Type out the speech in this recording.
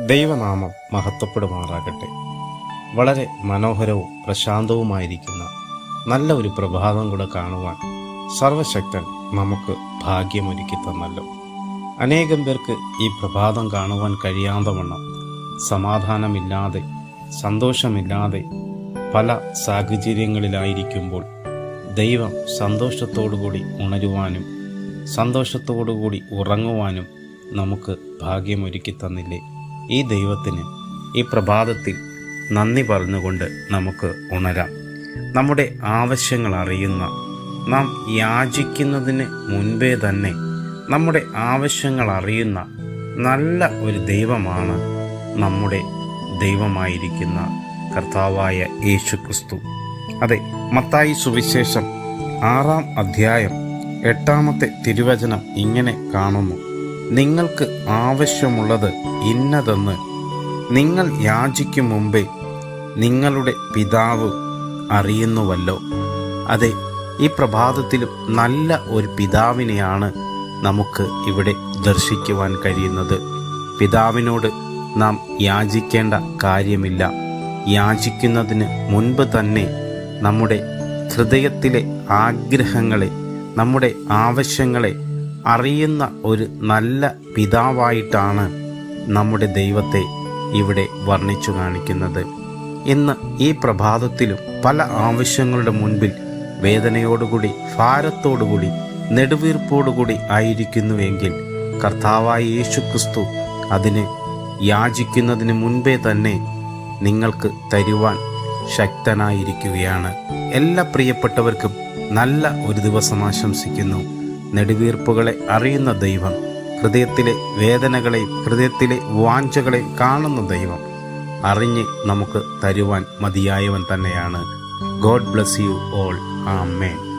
ദൈവനാമം മഹത്വപ്പെടുമാറാകട്ടെ. വളരെ മനോഹരവും പ്രശാന്തവുമായിരിക്കുന്ന നല്ല ഒരു പ്രഭാതം കൂടെ കാണുവാൻ സർവശക്തൻ നമുക്ക് ഭാഗ്യമൊരുക്കി തന്നല്ലോ. അനേകം പേർക്ക് ഈ പ്രഭാതം കാണുവാൻ കഴിയാത്തവണ്ണം സമാധാനമില്ലാതെ സന്തോഷമില്ലാതെ പല സാഹചര്യങ്ങളിലായിരിക്കുമ്പോൾ ദൈവം സന്തോഷത്തോടുകൂടി ഉണരുവാനും സന്തോഷത്തോടുകൂടി ഉറങ്ങുവാനും നമുക്ക് ഭാഗ്യമൊരുക്കി തന്നില്ലേ? ഈ ദൈവത്തിന് ഈ പ്രഭാതത്തിൽ നന്ദി പറഞ്ഞുകൊണ്ട് നമുക്ക് ഉണരാം. നമ്മുടെ ആവശ്യങ്ങൾ അറിയുന്ന നാം യാചിക്കുന്നതിന് മുൻപേ തന്നെ നമ്മുടെ ആവശ്യങ്ങൾ അറിയുന്ന നല്ല ഒരു ദൈവമാണ് നമ്മുടെ ദൈവമായിരിക്കുന്ന കർത്താവായ യേശു ക്രിസ്തു അതെ മത്തായി സുവിശേഷം ആറാം അധ്യായം എട്ടാമത്തെ തിരുവചനം ഇങ്ങനെ കാണുന്നു. നിങ്ങൾക്ക് ആവശ്യമുള്ളത് ഇന്നതെന്ന് നിങ്ങൾ യാചിക്കും മുമ്പേ നിങ്ങളുടെ പിതാവ് അറിയുന്നുവല്ലോ. അതെ ഈ പ്രഭാതത്തിലും നല്ല ഒരു പിതാവിനെയാണ് നമുക്ക് ഇവിടെ ദർശിക്കുവാൻ കഴിയുന്നത്. പിതാവിനോട് നാം യാചിക്കേണ്ട കാര്യമില്ല. യാചിക്കുന്നതിന് മുൻപ് തന്നെ നമ്മുടെ ഹൃദയത്തിലെ ആഗ്രഹങ്ങളെ നമ്മുടെ ആവശ്യങ്ങളെ അറിയുന്ന ഒരു നല്ല പിതാവായിട്ടാണ് നമ്മുടെ ദൈവത്തെ ഇവിടെ വർണിച്ചു കാണിക്കുന്നത്. ഇന്ന് ഈ പ്രഭാതത്തിലും പല ആവശ്യങ്ങളുടെ മുൻപിൽ വേദനയോടുകൂടി ഭാരത്തോടുകൂടി നെടുവീർപ്പോടുകൂടി ആയിരിക്കുന്നുവെങ്കിൽ കർത്താവായ യേശു ക്രിസ്തു അതിന് യാചിക്കുന്നതിന് മുൻപേ തന്നെ നിങ്ങൾക്ക് തരുവാൻ ശക്തനായിരിക്കുകയാണ്. എല്ലാ പ്രിയപ്പെട്ടവർക്കും നല്ല ഒരു ദിവസം ആശംസിക്കുന്നു. നെടുവീർപ്പുകളെ അറിയുന്ന ദൈവം ഹൃദയത്തിലെ വേദനകളെ ഹൃദയത്തിലെ വാഞ്ചകളെ കാണുന്ന ദൈവം. അറിഞ്ഞ് നമുക്ക് തരുവാൻ മതിയായവൻ തന്നെയാണ്. God bless you all. ആ ആമേൻ.